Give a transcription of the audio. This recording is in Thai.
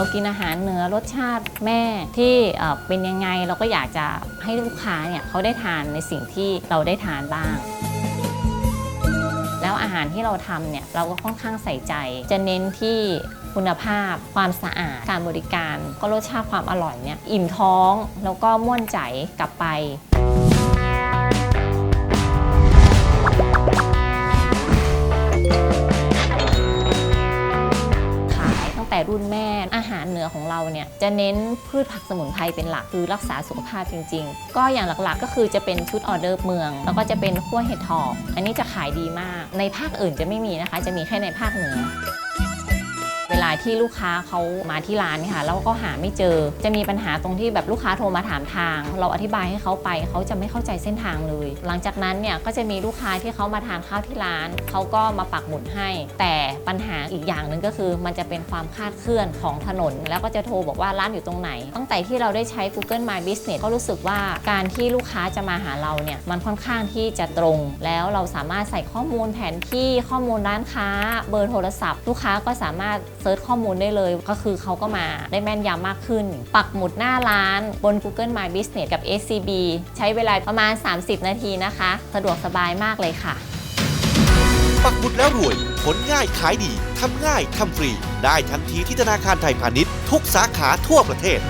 เรากินอาหารเหนือรสชาติแม่ที่เอ่อเป็นยังไงเราก็อยากจะให้ลูกค้าเนี่ยเขาได้ทานในสิ่งที่เราได้ทานบ้าง แล้วอาหารที่เราทำเนี่ยเราก็ค่อนข้างใส่ใจ จะเน้นที่คุณภาพ ความสะอาด การบริการ ก็รสชาติความอร่อยเนี่ยอิ่มท้องแล้วก็ม่วนใจกลับไป แต่รุ่นแม่อาหารเหนือของเราเนี่ยจะเน้นพืชผักสมุนไพรเป็นหลักคือรักษาสุขภาพจริง ๆ ก็อย่างหลักๆก็คือจะเป็นชุดออเดอร์เมือง แล้วก็จะเป็นขั้วเห็ดถอบอันนี้จะขายดีมาก ในภาคอื่นจะไม่มีนะคะ จะมีแค่ในภาคเหนือ ที่ลูกค้าเขามาที่ร้านนี่ค่ะแล้วก็หาไม่เจอ จะมีปัญหาตรงที่แบบลูกค้าโทรมาถามทาง เราอธิบายให้เขาไปเขาจะไม่เข้าใจเส้นทางเลย หลังจากนั้นเนี่ยก็จะมีลูกค้าที่เขามาทานข้าวที่ร้านเขาก็มาปักหมุดให้ แต่ปัญหาอีกอย่างหนึ่งก็คือ มันจะเป็นความคลาดเคลื่อนของถนน แล้วก็จะโทรบอกว่าร้านอยู่ตรงไหน ตั้งแต่ที่เราได้ใช้ Google My Business ก็รู้สึกว่าการที่ลูกค้าจะมาหาเราเนี่ยมันค่อนข้างที่จะตรง แล้วเราสามารถใส่ข้อมูลแผนที่ข้อมูลร้านค้า เบอร์โทรศัพท์ ลูกค้าก็สามารถเซิร์ร์ชข้อมูลได้เลย ก็คือเขาก็มาได้แม่นยำมากขึ้น ปักหมุดหน้าร้านบน Google My Business กับ SCB ใช้เวลาประมาณ 30 นาทีนะคะ สะดวกสบายมากเลยค่ะ ปักหมุดแล้วรวย ผลง่ายขายดี ทำง่ายทำฟรี ได้ทันทีที่ธนาคารไทยพาณิชย์ ทุกสาขาทั่วประเทศ